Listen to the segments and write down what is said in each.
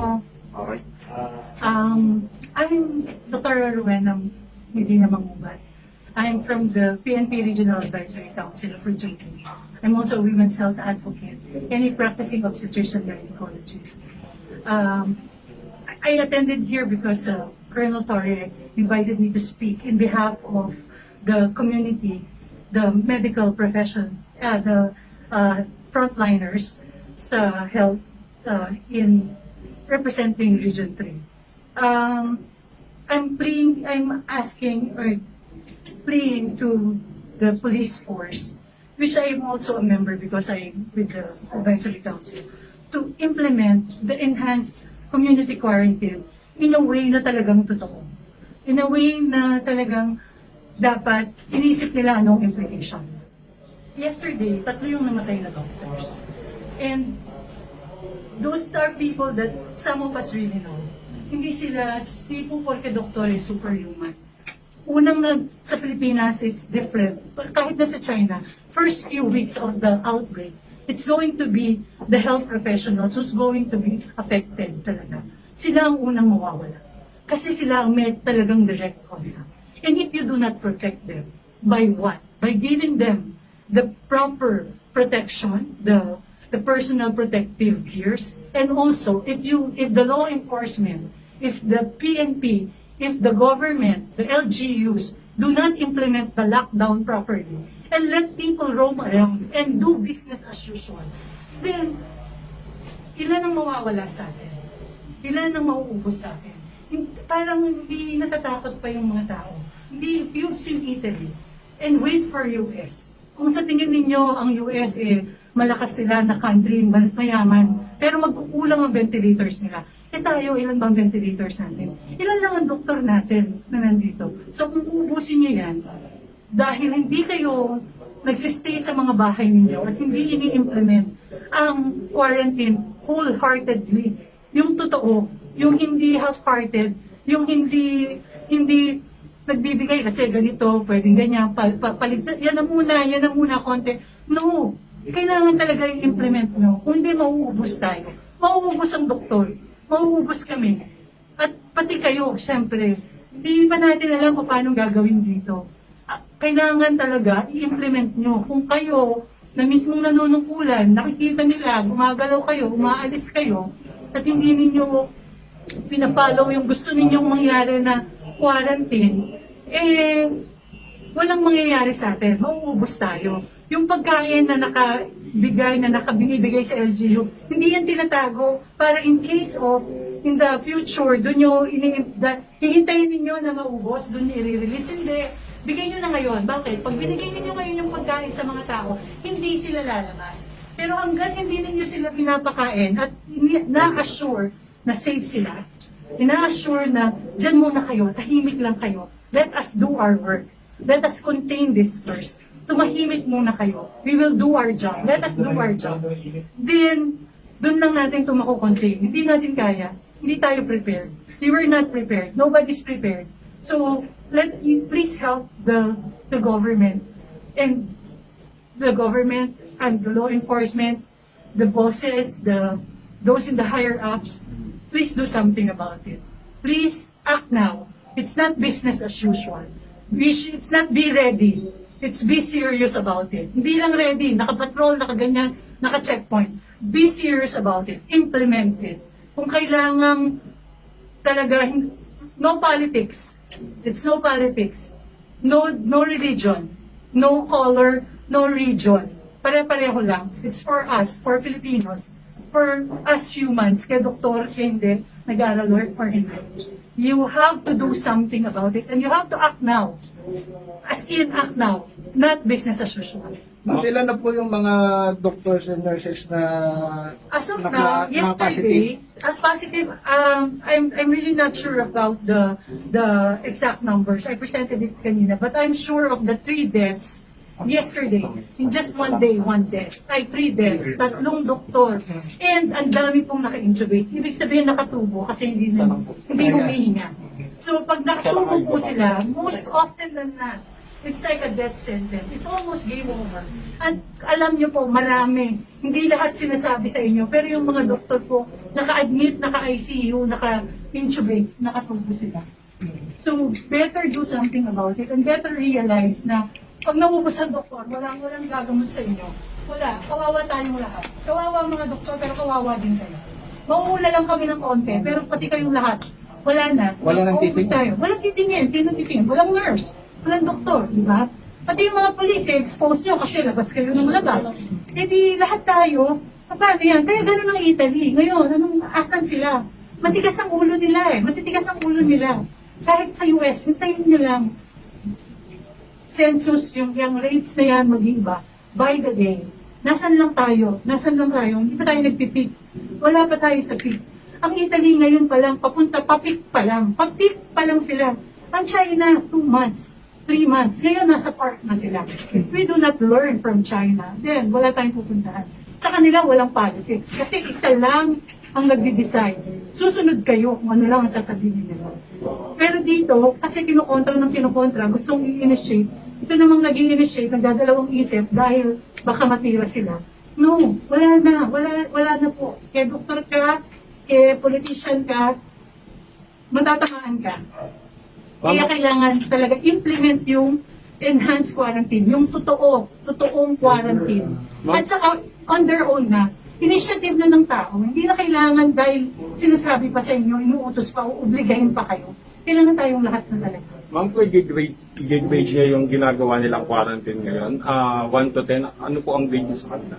Oh, um, I'm Dr. Rowena Medina Mangubat. I'm from the PNP Regional Advisory Council of Region 2. I'm also a women's health advocate and a practicing obstetrician gynecologist. Um, I I attended here because uh, Colonel Torre invited me to speak in behalf of the community, the medical professions, uh, the uh, frontliners sa health uh, in representing Region 3. Um, I'm pleading, I'm asking or pleading to the police force, which I am also a member because I'm with the advisory council, to implement the enhanced community quarantine in a way na talagang totoo. In a way na talagang dapat inisip nila anong implication. Yesterday, tatlo yung namatay na doctors. And those are people that some of us really know. Hindi sila tipo porke doktor is superhuman. Unang nag, sa Pilipinas, it's different. Kahit na sa China, first few weeks of the outbreak, it's going to be the health professionals who's going to be affected talaga. Sila ang unang mawawala. Kasi sila ang may talagang direct contact. And if you do not protect them, by what? By giving them the proper protection, the the personal protective gears, and also if you if the law enforcement, if the PNP, if the government, the LGUs do not implement the lockdown properly and let people roam around and do business as usual, then ilan ang mawawala sa atin? Ilan ang mauubos sa atin? Parang hindi natatakot pa yung mga tao. Hindi, if you've seen Italy, and wait for US. Kung sa tingin ninyo ang US eh, malakas sila na country, mal- mayaman, pero magkukulang ang ventilators nila. Eh tayo, ilan bang ventilators natin? Ilan lang ang doktor natin na nandito? So kung uubusin nyo yan, dahil hindi kayo nagsistay sa mga bahay ninyo at hindi ini-implement ang quarantine wholeheartedly, yung totoo, yung hindi half-hearted, yung hindi hindi nagbibigay kasi ganito, pwedeng ganyan, pal, pal, palit, yan na muna, yan na muna, konti. No, kailangan talaga i-implement nyo. Kung hindi, mauubos tayo. Mauubos ang doktor. Mauubos kami. At pati kayo, syempre, hindi pa natin alam kung paano gagawin dito. Ah, Kailangan talaga i-implement nyo. Kung kayo, na mismong nanunungkulan, nakikita nila, gumagalaw kayo, umaalis kayo, at hindi ninyo pinapollow yung gusto ninyong mangyari na quarantine, eh, walang mangyayari sa atin. Mauubos tayo. Yung pagkain na nakabigay, na nakabinibigay sa LGU, hindi yan tinatago para in case of in the future, doon nyo, ini, da, hihintayin ninyo na maubos, doon i-release. Hindi. Bigay nyo na ngayon. Bakit? Pag binigay ninyo ngayon yung pagkain sa mga tao, hindi sila lalabas. Pero hanggat hindi ninyo sila pinapakain at na-assure na safe sila, ina-assure na dyan muna kayo, tahimik lang kayo. Let us do our work. Let us contain this first. Tumahimik muna kayo. We will do our job. Let us do our job. Then, doon lang natin ito makukontain. Hindi natin kaya. Hindi tayo prepared. We were not prepared. Nobody's prepared. So, let you please help the the government and the government and the law enforcement, the bosses, the those in the higher ups, please do something about it. Please act now. It's not business as usual. We sh- it's not be ready. It's be serious about it. Hindi lang ready, nakapatrol, nakaganyan, naka-checkpoint. Be serious about it. Implement it. Kung kailangang talaga, no politics. It's no politics. No, no religion. No color, no region. Pare-pareho lang. It's for us, for Filipinos, for us humans, kaya doktor, kaya hindi, nag-aaral or hindi. You have to do something about it and you have to act now. As in, act now. Not business as usual. At ilan na po yung mga doctors and nurses na As of naka- now, yesterday, as positive, um, I'm I'm really not sure about the the exact numbers. I presented it kanina, but I'm sure of the three deaths yesterday. In just one day, one death. Ay, three deaths. Tatlong doktor. And ang dami pong naka-intubate. Ibig sabihin nakatubo kasi hindi hindi humihinga. So, pag nakatubo po sila, most often than not, It's like a death sentence. It's almost game over. At alam niyo po, marami. Hindi lahat sinasabi sa inyo. Pero yung mga doktor po, naka-admit, naka-ICU, naka-intubate, nakatubo sila. So, better do something about it and better realize na pag naubos ang doktor, walang, walang gagamot sa inyo. Wala. Kawawa tayong lahat. Kawawa mga doktor, pero kawawa din kayo. Mauuna lang kami ng konti, pero pati kayong lahat, wala na. Wala nang Maubos titingin. tayo. Walang titingin. Sino titingin? Walang nurse. Walang doktor, di ba? Pati yung mga polis, eh, expose nyo kasi labas kayo ng labas. Eh di lahat tayo, paano yan? Kaya ganun ang Italy. Ngayon, anong, asan sila? Matigas ang ulo nila eh. Matitigas ang ulo nila. Kahit sa US, hintayin nyo lang. Census, yung, yung rates na yan mag-iba by the day. Nasaan lang tayo? Nasaan lang tayo? Hindi pa tayo nagpipik. Wala pa tayo sa peak. Ang Italy ngayon pa lang, papunta, papik pa lang. Papik pa lang sila. Ang China, two months, three months. Ngayon, nasa park na sila. If we do not learn from China, then wala tayong pupuntahan. Sa kanila, walang politics. Kasi isa lang ang nagde-decide. Susunod kayo kung ano lang ang sasabihin nila. Pero dito, kasi kinukontra ng kinukontra, gustong i-initiate, ito namang naging initiate, nagdadalawang isip dahil baka matira sila. No, wala na, wala, wala na po. Kaya doktor ka, kaya politician ka, matatamaan ka. Kaya kailangan talaga implement yung enhanced quarantine, yung totoo, totoong quarantine. At saka on their own na, initiative na ng tao, hindi na kailangan dahil sinasabi pa sa inyo, inuutos pa, obligahin pa kayo. Kailangan tayong lahat na talaga. Ma'am, kung i-grade, i-grade niya yung ginagawa nilang quarantine ngayon, ah 1 to 10, ano po ang grade sa kanila?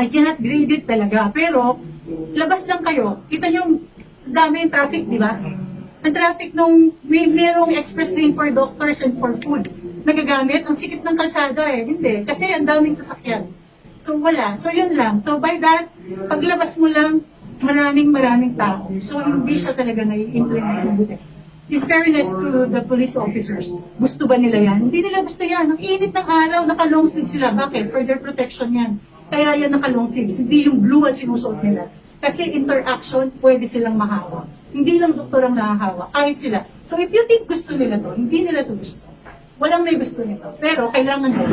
I cannot grade it talaga. Pero, labas lang kayo. Kita nyo, dami yung traffic, di ba? Ang traffic nung may merong express lane for doctors and for food. Nagagamit, ang sikip ng kalsada eh. Hindi, kasi ang daming sasakyan. So wala. So yun lang. So by that, paglabas mo lang, maraming maraming tao. So hindi siya talaga nai-implement ng buti. In fairness to the police officers, gusto ba nila yan? Hindi nila gusto yan. Ang init ng araw, naka-long sleeve sila. Bakit? For their protection yan. Kaya yan naka-long sleeves. Hindi yung blue ang sinusuot nila. Kasi interaction, pwede silang mahawa. Hindi lang doktor ang nahahawa. Kahit sila. So if you think gusto nila to, hindi nila to gusto. Walang may gusto nito. Pero kailangan mo,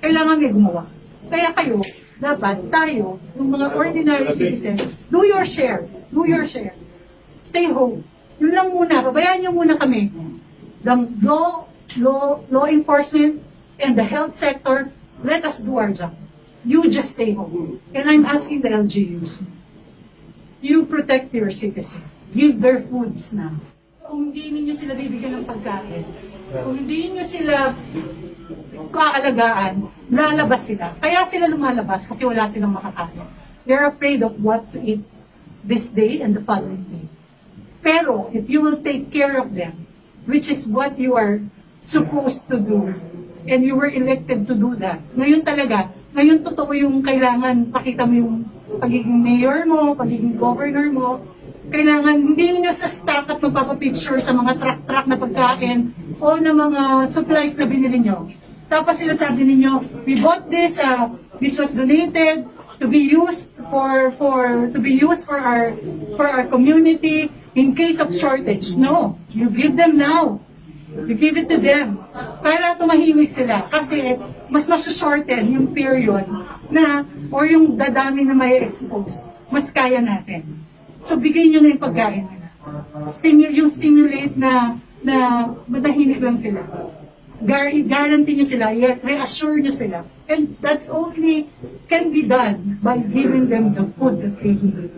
kailangan may gumawa. Kaya kayo, dapat tayo, yung mga ordinary citizens, do your share. Do your share. Stay home. Yun lang muna. Pabayaan nyo muna kami. The law, law, law enforcement and the health sector, let us do our job. You just stay home. And I'm asking the LGUs, you protect your citizens. Give their foods now. Kung hindi ninyo sila bibigyan ng pagkain, kung hindi ninyo sila kaalagaan, lalabas sila. Kaya sila lumalabas kasi wala silang makakain. They're afraid of what to eat this day and the following day. Pero if you will take care of them, which is what you are supposed to do, and you were elected to do that, ngayon talaga, ngayon totoo yung kailangan pakita mo yung pagiging mayor mo, pagiging governor mo, kailangan hindi nyo sa stock at magpapapicture sa mga truck-truck na pagkain o ng mga supplies na binili nyo. Tapos sinasabi ninyo, we bought this, uh, this was donated to be used for for to be used for our for our community in case of shortage. No, you give them now. You give it to them para tumahimik sila kasi mas mas-shorten yung period na or yung dadami na may expose. Mas kaya natin. So bigay nyo na yung pagkain nila. Stimu- yung stimulate na na matahimik lang sila. Gar guarantee nyo sila, yet reassure nyo sila. And that's only can be done by giving them the food that they need.